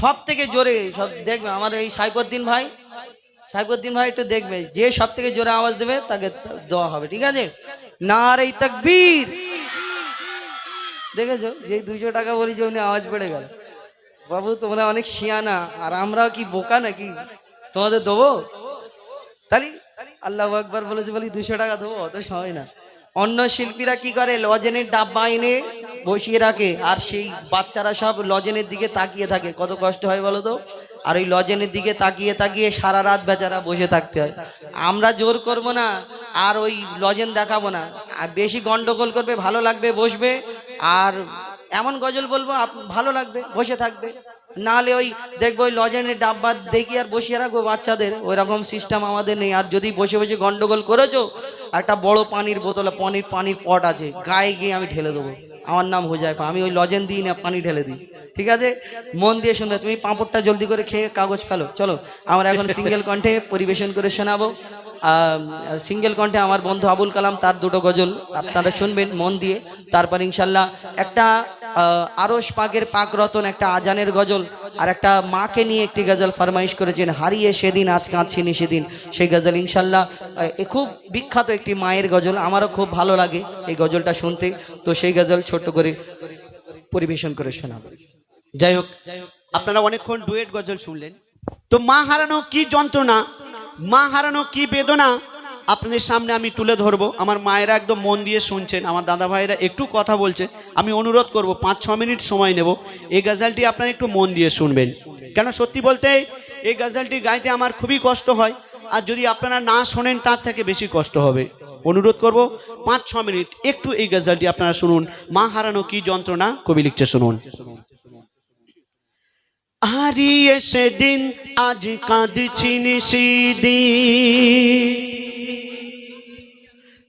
সব থেকে জোরে সব দেখবে আমার এই সাইফুদ্দিন ভাই সাইফুদ্দিন ভাই একটু দেখবে, যে সব থেকে জোরে আওয়াজ দেবে তাকে দেওয়া হবে, ঠিক আছে? না রে তকবীর। দেখেছ? যে দুইশো টাকা বলেছে উনি আওয়াজ বেড়ে গেল। বাবু, তোমরা অনেক শিয়ানা, আর আমরাও কি বোকা নাকি? তোমাদের দেবো? তাহলে আল্লাহ একবার বলেছে বলি, দুশো টাকা দেবো, অত সময় না। অন্য শিল্পীরা কি করে? লজেনের ডাব্বা এনে বসিয়ে রাখে, আর সেই বাচ্চারা সব লজেনের দিকে তাকিয়ে থাকে। কত কষ্ট হয় বলো তো? আর ওই লজেনের দিকে তাকিয়ে তাকিয়ে সারা রাত বেচারা বসে থাকতে হয়। আমরা জোর করব না, আর ওই লজেন দেখাবো না। আর বেশি গন্ডগোল করবে, ভালো লাগবে, বসবে। আর এমন গজল বলব ভালো লাগবে, বসে থাকবে। নাহলে ওই দেখব ওই লজেনের ডাব্বা দেখি আর বসিয়ে রাখব বাচ্চাদের। ওই রকম সিস্টেম আমাদের নেই। আর যদি বসে বসে গন্ডগোল করেছ, একটা বড় পানির বোতলে, পানির পানির পট আছে, গায়ে গিয়ে আমি ঢেলে দেবো। আমার নাম হুজাইফা, আমি ওই লজেন দিই না পানি ঢেলে দিই। ঠিক আছে? মন দিয়ে শুনবে, তুমি পাঁপড়টা জলদি করে খেয়ে কাগজ ফেলো। চলো, আমরা এখন সিঙ্গেল কণ্ঠে পরিবেশন করে শোনাবো। সিঙ্গেল কণ্ঠে আমার বন্ধু আবুল কালাম তার দুটো গজল আপনারা শুনবেন মন দিয়ে। তারপর ইনশাল্লাহ একটা আহ, আরশ পাকের পাক রতন একটা আজানের গজল আর একটা মাকে নিয়ে একটি গজল ফরমাইশ করেছেন হারিয়ে সেদিন আজ কাঁদছিনি সেদিন। সেই গজল ইনশাল্লাহ খুব বিখ্যাত একটি মায়ের গজল আমারও খুব ভালো লাগে এই গজলটা শুনতে। তো সেই গজল ছোট্ট করে পরিবেশন করে শোনাবো। যাই হোক আপনারা অনেকক্ষণ ডুয়েট গজল শুনলেন। তো মা হারানো কি যন্ত্রণা? মা হারানো কি বেদনা? আপনাদের সামনে আমি তুলে ধরবো। আমার মায়েরা একদম মন দিয়ে শুনছেন, আমার দাদা ভাইরা একটু কথা বলছে। আমি অনুরোধ করব, পাঁচ, ছ মিনিট সময় নেব। এই গজালটি আপনারা একটু মন দিয়ে শুনবেন। কেন সত্যি বলতে, এই গজালটি গাইতে আমার খুবই কষ্ট হয়। আর যদি আপনারা না শোনেন, তার থেকে বেশি কষ্ট হবে। অনুরোধ করব, পাঁচ, ছ মিনিট একটু এই গজালটি আপনারা শুনুন। মা হারানো কি যন্ত্রণা? কবি লিখছে, শুনুন। হারিয়ে সেদিন আজ কাঁদছি নিশিদিন।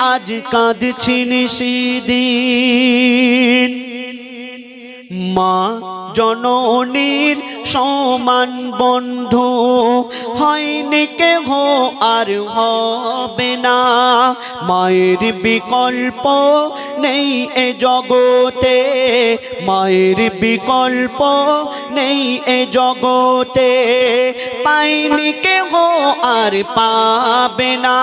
আজ কাঁদছি নিশিদিন। মা জননীর সমান বন্ধু, হয়নি কেহ আর হবে না। মায়ের বিকল্প নেই এ জগতে, মায়ের বিকল্প নেই এ জগতে। পাইনি কেহ আর পাবে না।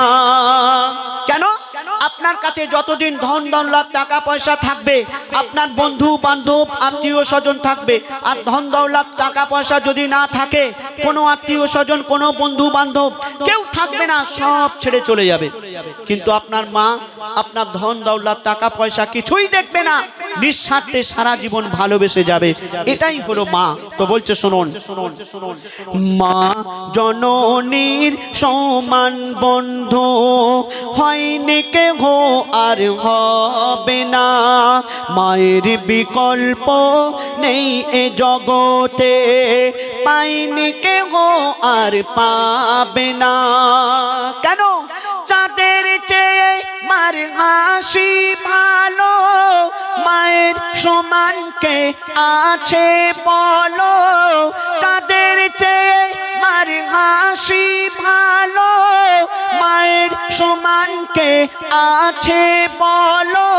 আপনার কাছে যতদিন ধন দৌলত টাকা, পয়সা থাকবে, আপনার বন্ধু, বান্ধব, আত্মীয়, স্বজন থাকবে। আর ধন দৌলত টাকা, পয়সা যদি না থাকে, কোনো আত্মীয়, স্বজন, কোনো বন্ধু, বান্ধব, কেউ থাকবে না, সব ছেড়ে চলে যাবে। কিন্তু আপনার মা, আপনার ধন দৌলত টাকা, পয়সা কিছুই দেখবে না। নিঃস্বার্থে সারা জীবন ভালোবেসে যাবে। এটাই হলো মা। তো বলছে, শুনুন। মা জননীর সমান বন্ধু, হয়নি কেহ আর হবে না। মায়ের বিকল্প নেই এ জগতে পাইনি কেহ আর পাবে না। কেন? চাঁদের চেয়ে মার হাসি ভালো মায়ের সমানকে আছে বলো চাঁদের চেয়ে মার হাসি ভালো মায়ের সমানকে আছে বলো,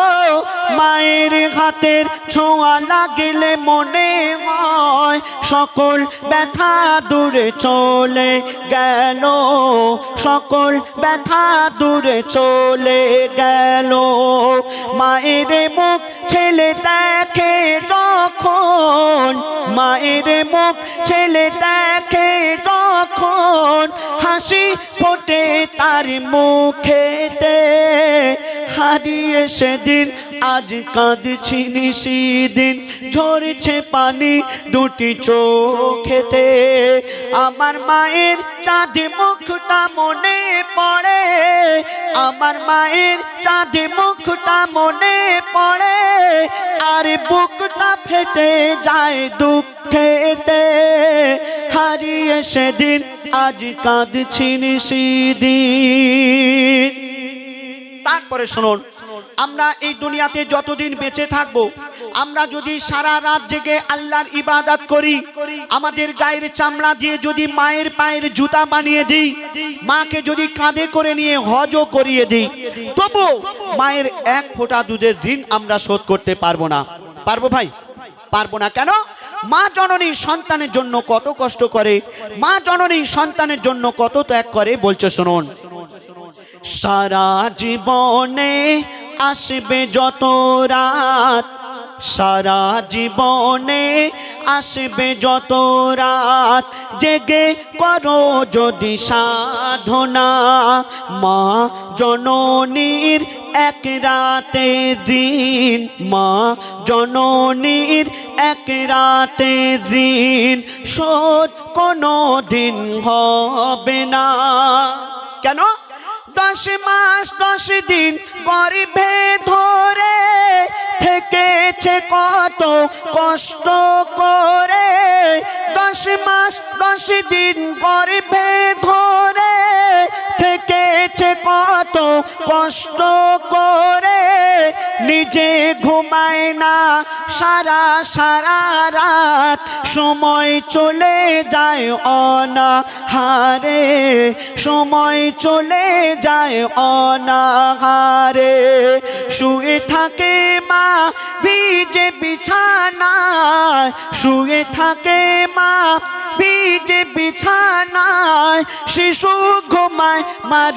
মায়ের হাতের ছোঁয়া লাগলে মনে হয় সকল ব্যথা দূরে চলে গেল, সকল ব্যথা দূরে চলে গেল। মায়ের মুখ ছেলে দেখে যখন মায়ের মুখ ছেলে দেখে যখন হাসি ফোটে তার মুখেতে হারিয়ে সেদিন আজ কাঁদছি নিশিদিন ঝরছে পানি দুটি চোখেতে আমার মায়ের চাঁদ মুখটা মনে পড়ে, আমার মায়ের চাঁদ মুখটা মনে পড়ে। আর বুকটা ফেটে যায় দুঃখেতে। হারিয়ে সেদিন আজ কাঁদছি নিশিদিন। তারপরে শুনুন, আমরা এই দুনিয়াতে যতদিন বেঁচে থাকব, আমরা যদি সারা রাত জেগে আল্লাহর ইবাদত করি, আমাদের গায়ের চামড়া দিয়ে যদি মায়ের পায়ের জুতা বানিয়ে দিই, মাকে যদি কাঁধে করে নিয়ে হজও করিয়ে দিই তবু মায়ের এক ফোঁটা দুধের ঋণ আমরা শোধ করতে পারব না। পারব ভাই? পারব না কেন? মা জননী সন্তানের জন্য কত কষ্ট করে, মা জননী সন্তানের জন্য কত ত্যাগ করে, বলছে শুনুন। সারা জীবনে আসবে যত রাত, সারা জীবনে আসবে যত রাত। জেগে করো যদি সাধনা। মা, জননীর এক রাতে দিন। মা, জননীর এক রাতে দিন। শোধ কোনো দিন হবে না। কেন? দশ মাস দশ দিন গর্ভে ধরে থেকেছে কত কষ্ট করে। দশ মাস দশ দিন গর্ভে ঘরে থেকেছে কত কষ্ট করে নিজে ঘুমায় না, সারা সারা রাত সময় চলে যায় অনাহারে, সময় চলে যায় অনাহারে। শুয়ে থাকে মা ভিজে বিছানায়, শুয়ে থাকে মা ভিজে বিছানায়, শিশু ঘুমায় মার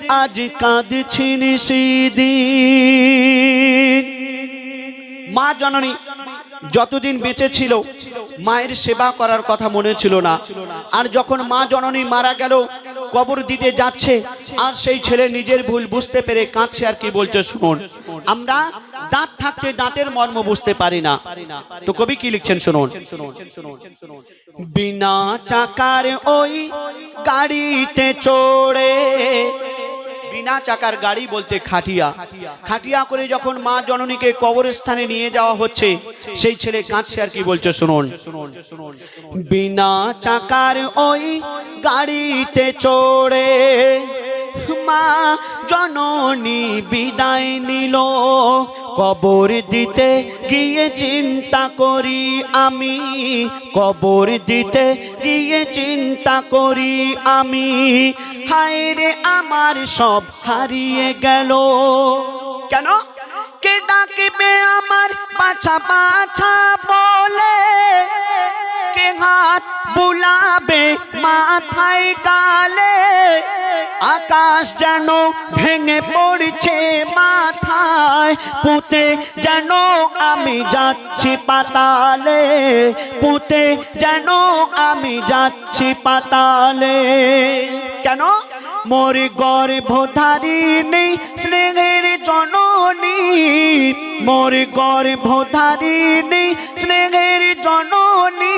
আজ কাঁদছি নিশিদিন। মা জননী, যতদিন বেঁচে ছিল, মায়ের সেবা করার কথা মনে ছিল না। আর যখন মা জননী মারা গেল, কবর দিতে যাচ্ছে, আর সেই ছেলে নিজের ভুল বুঝতে পেরে কাঁদছে আর কি বলছে শুনুন। আমরা দাঁত থাকতে দাঁতের মর্ম বুঝতে পারি না। তো কবি কি লিখছেন শুনুন? বিনা চাকার ওই গাড়িতে চড়ে বিনা চাকার গাড়ি বলতে খাটিয়া। খাটিয়া করে যখন মা জননীকে কবরস্থানে নিয়ে যাওয়া হচ্ছে, সেই ছেলে কাঁদছে আর কি বলছে, শুনুন। বিনা চাকার ওই গাড়িতে চড়ে মা জননী বিদায় নিল। কবর দিতে গিয়ে চিন্তা করি আমি। কবর দিতে গিয়ে চিন্তা করি আমি। হায় রে আমার সব হারিয়ে গেল। কেন? কে ডাকিবে আমার পাছা পাছা বলে? বুলাবে মাথায় গালে, আকাশ যেন ভেঙে পড়ছে মাথায়, পুঁতে যেন আমি যাচ্ছি পাতালে, পুঁতে যেন আমি যাচ্ছি পাতালে। কেন? মোর গর্ভধারিণী স্নেহের জননী। মোর গর্ভধারিণী স্নেহের জননী।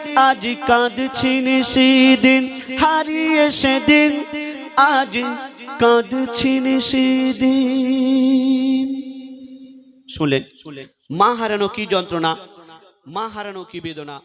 আজ কাঁদছেন সেদিন হারিয়ে সেদিন। আজ কাঁদছেন সেদিন। শুনলেন মা হারানো কি যন্ত্রণা? মা হারানো কি বেদনা?